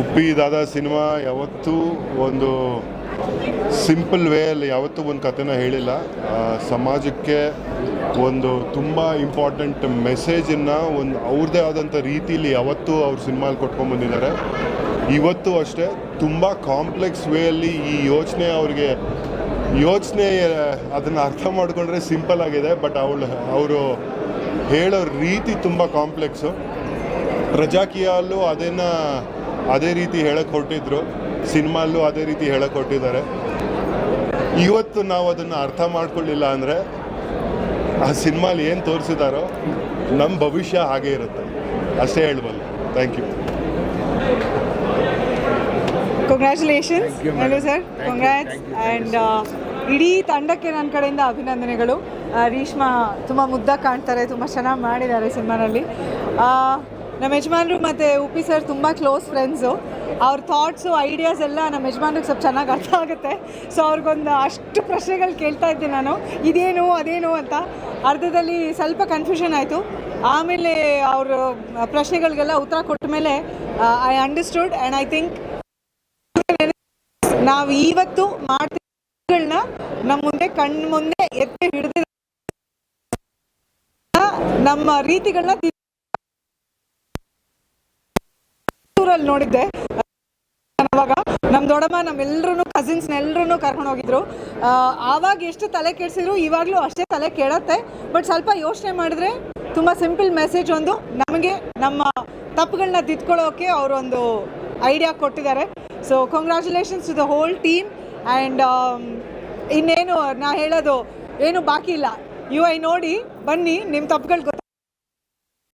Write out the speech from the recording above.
ಉಪ್ಪಿ ದಾದಾ cinema ಯಾವತ್ತೂ ಒಂದು simple ವೇಯಲ್ಲಿ ಯಾವತ್ತೂ ಒಂದು ಕಥೆನ ಹೇಳಿಲ್ಲ. ಸಮಾಜಕ್ಕೆ ಒಂದು ತುಂಬ ಇಂಪಾರ್ಟೆಂಟ್ ಮೆಸೇಜನ್ನು ಒಂದು ಅವ್ರದ್ದೇ ಆದಂಥ ರೀತಿಲಿ ಯಾವತ್ತೂ ಅವ್ರ ಸಿನಿಮಾಲಿ ಕೊಟ್ಕೊಂಡ್ಬಂದಿದ್ದಾರೆ ಇವತ್ತು ಅಷ್ಟೇ ತುಂಬ ಕಾಂಪ್ಲೆಕ್ಸ್ ವೇಯಲ್ಲಿ ಈ ಯೋಚನೆ ಅವ್ರಿಗೆ, ಯೋಚನೆ ಅದನ್ನು ಅರ್ಥ ಮಾಡಿಕೊಂಡ್ರೆ ಸಿಂಪಲ್ ಆಗಿದೆ, ಬಟ್ ಅವಳು, ಅವರು ಹೇಳೋ ರೀತಿ ತುಂಬ ಕಾಂಪ್ಲೆಕ್ಸು. ಪ್ರಜಾಕೀಯಲ್ಲೂ ಅದನ್ನು ಅದೇ ರೀತಿ ಹೇಳಕ್ಕೆ ಹೊರಟಿದ್ರು. ಸಿನಿಮಾಲ್ಲೂ ಅದೇ ರೀತಿ ಹೇಳಕ್ಕೆ ಹೊರಟಿದ್ದಾರೆ. ಇವತ್ತು ನಾವು ಅದನ್ನು ಅರ್ಥ ಮಾಡ್ಕೊಳ್ಳಿಲ್ಲ ಅಂದರೆ ಆ ಸಿನಿಮಾಲಿ ಏನು ತೋರಿಸಿದಾರೋ ನಮ್ಮ ಭವಿಷ್ಯ ಹಾಗೇ ಇರುತ್ತೆ. ಅಷ್ಟೇ ಹೇಳಬಲ್ಲ. Thank you congratulations hello sir congrats and ಇಡೀ ತಂಡಕ್ಕೆ ನನ್ನ ಕಡೆಯಿಂದ ಅಭಿನಂದನೆಗಳು. ರೀಷ್ಮಾ ರೀಶ್ಮಾ ತುಂಬ ಮುದ್ದಾಗಿ ಕಾಣ್ತಾರೆ ತುಂಬ ಚೆನ್ನಾಗಿ ಮಾಡಿದ್ದಾರೆ ಸಿನಿಮಾನಲ್ಲಿ. ಆ, ನಮ್ಮ ಯಜಮಾನರು ಮತ್ತು ಉಪಿ ಸರ್ ತುಂಬ ಕ್ಲೋಸ್ ಫ್ರೆಂಡ್ಸು ಅವ್ರ ಥಾಟ್ಸು ಐಡಿಯಾಸ್ ಎಲ್ಲ ನಮ್ಮ ಯಜಮಾನ್ರಿಗೆ ಸ್ವಲ್ಪ ಚೆನ್ನಾಗಿ ಅರ್ಥ ಆಗುತ್ತೆ. ಸೊ ಅವ್ರಿಗೊಂದು ಅಷ್ಟು ಪ್ರಶ್ನೆಗಳು ಕೇಳ್ತಾ ಇದ್ದೆ ನಾನು. ಇದೇನು, ಅದೇನು ಅಂತ. ಅರ್ಧದಲ್ಲಿ ಸ್ವಲ್ಪ ಕನ್ಫ್ಯೂಷನ್ ಆಯಿತು. ಆಮೇಲೆ ಅವರು ಪ್ರಶ್ನೆಗಳಿಗೆಲ್ಲ ಉತ್ತರ ಕೊಟ್ಟ ಮೇಲೆ I understood and I think ನಾವು ಇವತ್ತು ಮಾಡ್ತಿಗಳನ್ನ ನಮ್ಮ ಮುಂದೆ ಕಣ್ಣು ಮುಂದೆ ಎತ್ತಿ ಹಿಡಿದ ನಮ್ಮ ರೀತಿಗಳನ್ನ ಊರಲ್ಲಿ ನೋಡಿದ್ದೆ. ಅವಾಗ ನಮ್ಮ ದೊಡ್ಡಮ್ಮ ನಮ್ಮೆಲ್ಲರೂ ಕಸಿನ್ಸ್ನ ಎಲ್ಲರೂ ಕರ್ಕೊಂಡು ಹೋಗಿದ್ರು. ಆವಾಗ ಎಷ್ಟು ತಲೆ ಕೆಡಿಸಿದ್ರು ಇವಾಗಲೂ ಅಷ್ಟೇ ತಲೆ ಕೆಡತ್ತೆ. ಬಟ್ ಸ್ವಲ್ಪ ಯೋಚನೆ ಮಾಡಿದ್ರೆ ತುಂಬ ಸಿಂಪಲ್ ಮೆಸೇಜ್ ಒಂದು. ನಮಗೆ ನಮ್ಮ ತಪ್ಪುಗಳನ್ನ ತಿದ್ಕೊಳ್ಳೋಕೆ ಅವರೊಂದು ಐಡಿಯಾ ಕೊಟ್ಟಿದ್ದಾರೆ. So congratulations to the whole team and ಇನ್ನೇನು ನಾ ಹೇಳೋದು ಏನು ಬಾಕಿ ಇಲ್ಲ. ಯು ಐ ನೋಡಿ, ಬನ್ನಿ ನಿಮ್ಮ ತಪ್ಪುಗಳು